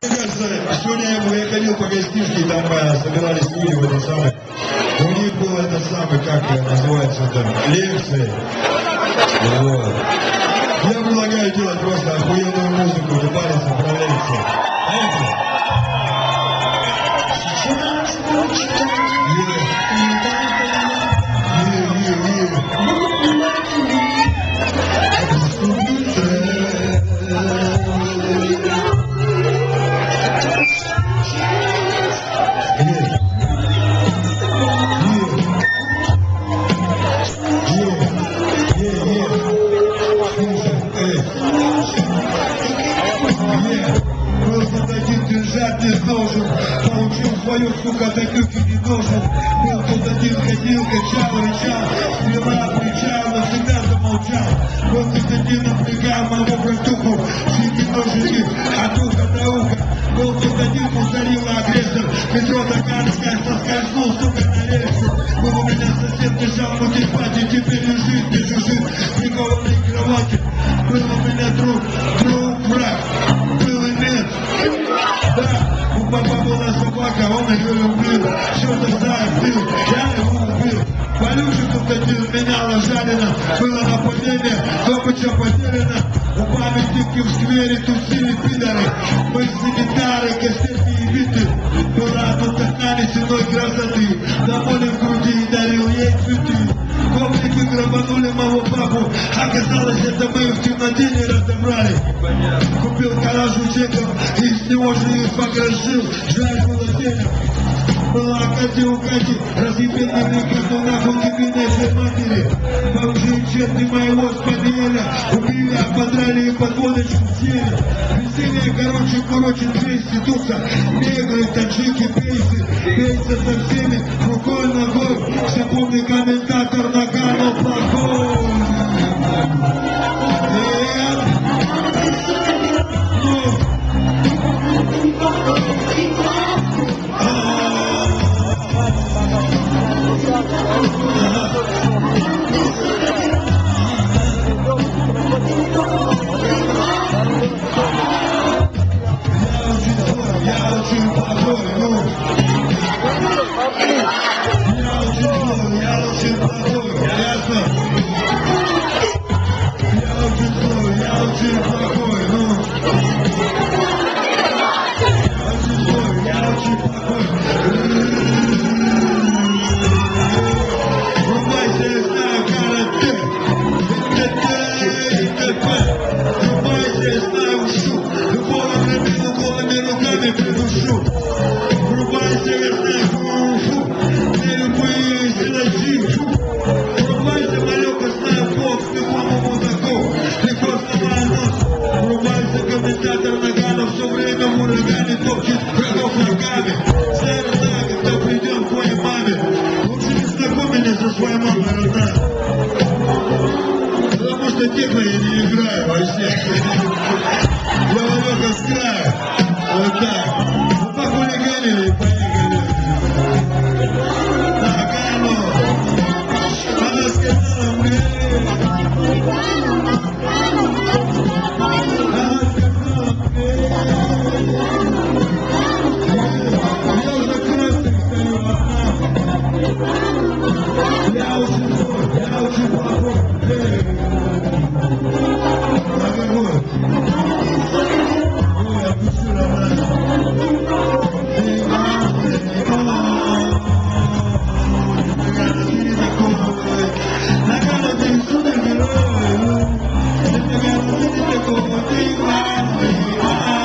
Сегодня я, я ходил по гостишке, там э, собирались люди в этом самом. У них было это самое, как э, называется там, лекции. Вот. Я предлагаю делать просто охуенную музыку, не париться про лекции. Поехали. Свою, сука, такюки не должен. Был тут один, ходил, качал, рычал Стрела, кричал, навсегда замолчал. Был тут один, напрягал мою братуху Сиди ножики, от уха до уха Был тут один, повторил агрессор. Метро Токарская, соскользнул, сука, на рельсы Был у меня сосед, лежал в мотивате Теперь лежит, не чужит, прикованный к кровати Был у меня друг, ее любил. Что-то забил, я его убил. Тут один меняла жарено. Было нападение, добыча потеряна. У памятники в сквере тусили пидоры. Мы санитары, костяки и биты. Была тут одна несеной красоты. Море в груди дарил ей цветы. Гопники грабанули папу. Оказалось, это мы в темноте не разобрали. Купил гараж у чеков, и с него же их покрошил. Жаль было денег. Была Катя у Кати, разъебенный коту нахуй кибиной все матери. Бомжи черты моего спаниеля убили, ободрали и под водочку сели. Веселье, короче, короче, двести туса. Негры, таджики, пейсы, пейсы со всеми, рукой, ногой. Все помни комментатор Врубайся, малек, я знаю бокс. Любому мудаку. Легко сломаю нос. Врубайся, комментатор Наганов. Все время в урагане топчет ногами. Знаю, знаю, когда придем к твоей маме. Лучше не знакомь со своей мамой, родная. Потому что техно я не играю вообще. Thank you. cùng tiếng hát vì ai